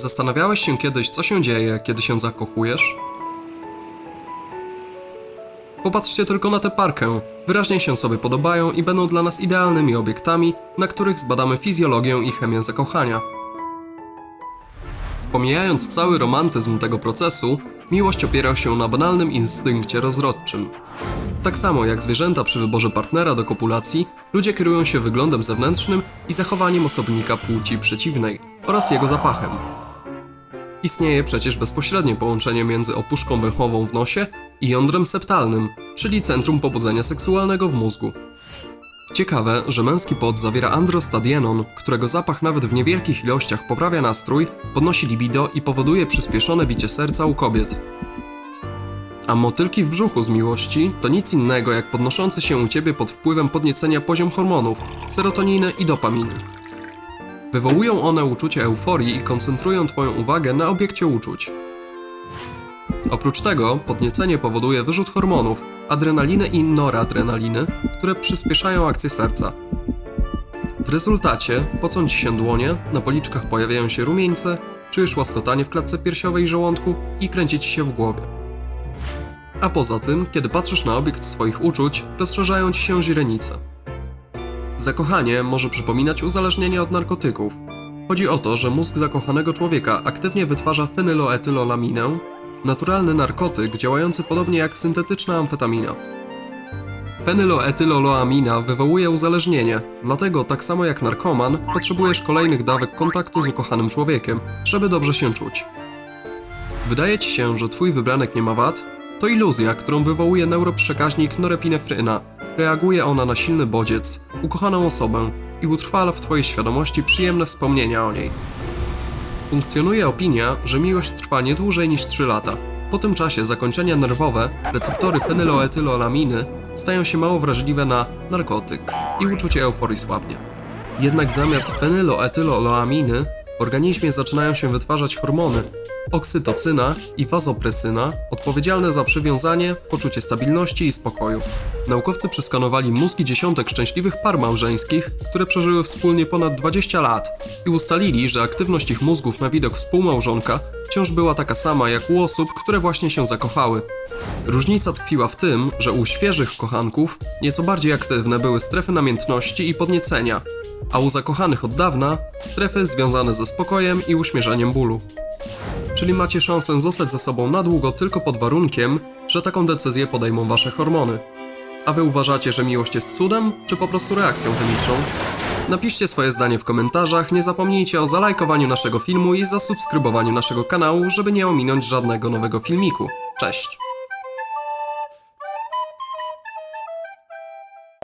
Zastanawiałeś się kiedyś, co się dzieje, kiedy się zakochujesz? Popatrzcie tylko na tę parkę. Wyraźnie się sobie podobają i będą dla nas idealnymi obiektami, na których zbadamy fizjologię i chemię zakochania. Pomijając cały romantyzm tego procesu, miłość opiera się na banalnym instynkcie rozrodczym. Tak samo jak zwierzęta przy wyborze partnera do kopulacji, ludzie kierują się wyglądem zewnętrznym i zachowaniem osobnika płci przeciwnej oraz jego zapachem. Istnieje przecież bezpośrednie połączenie między opuszką węchową w nosie i jądrem septalnym, czyli centrum pobudzenia seksualnego w mózgu. Ciekawe, że męski pot zawiera androstadienon, którego zapach nawet w niewielkich ilościach poprawia nastrój, podnosi libido i powoduje przyspieszone bicie serca u kobiet. A motylki w brzuchu z miłości to nic innego jak podnoszący się u ciebie pod wpływem podniecenia poziom hormonów, serotoniny i dopaminy. Wywołują one uczucie euforii i koncentrują Twoją uwagę na obiekcie uczuć. Oprócz tego podniecenie powoduje wyrzut hormonów, adrenaliny i noradrenaliny, które przyspieszają akcję serca. W rezultacie pocą ci się dłonie, na policzkach pojawiają się rumieńce, czujesz łaskotanie w klatce piersiowej i żołądku i kręci ci się w głowie. A poza tym, kiedy patrzysz na obiekt swoich uczuć, rozszerzają ci się źrenice. Zakochanie może przypominać uzależnienie od narkotyków. Chodzi o to, że mózg zakochanego człowieka aktywnie wytwarza fenyloetylolaminę, naturalny narkotyk działający podobnie jak syntetyczna amfetamina. Fenyloetyloloamina wywołuje uzależnienie, dlatego tak samo jak narkoman potrzebujesz kolejnych dawek kontaktu z ukochanym człowiekiem, żeby dobrze się czuć. Wydaje ci się, że twój wybranek nie ma wad? To iluzja, którą wywołuje neuroprzekaźnik norepinefryna. Reaguje ona na silny bodziec, ukochaną osobę i utrwala w twojej świadomości przyjemne wspomnienia o niej. Funkcjonuje opinia, że miłość trwa nie dłużej niż 3 lata. Po tym czasie zakończenia nerwowe, receptory fenyloetylolaminy stają się mało wrażliwe na narkotyk i uczucie euforii słabnie. Jednak zamiast fenyloetylolaminy w organizmie zaczynają się wytwarzać hormony oksytocyna i wazopresyna odpowiedzialne za przywiązanie, poczucie stabilności i spokoju. Naukowcy przeskanowali mózgi dziesiątek szczęśliwych par małżeńskich, które przeżyły wspólnie ponad 20 lat i ustalili, że aktywność ich mózgów na widok współmałżonka wciąż była taka sama jak u osób, które właśnie się zakochały. Różnica tkwiła w tym, że u świeżych kochanków nieco bardziej aktywne były strefy namiętności i podniecenia, a u zakochanych od dawna strefy związane ze spokojem i uśmierzaniem bólu. Czyli macie szansę zostać ze sobą na długo tylko pod warunkiem, że taką decyzję podejmą wasze hormony. A wy uważacie, że miłość jest cudem, czy po prostu reakcją chemiczną? Napiszcie swoje zdanie w komentarzach, nie zapomnijcie o zalajkowaniu naszego filmu i zasubskrybowaniu naszego kanału, żeby nie ominąć żadnego nowego filmiku. Cześć!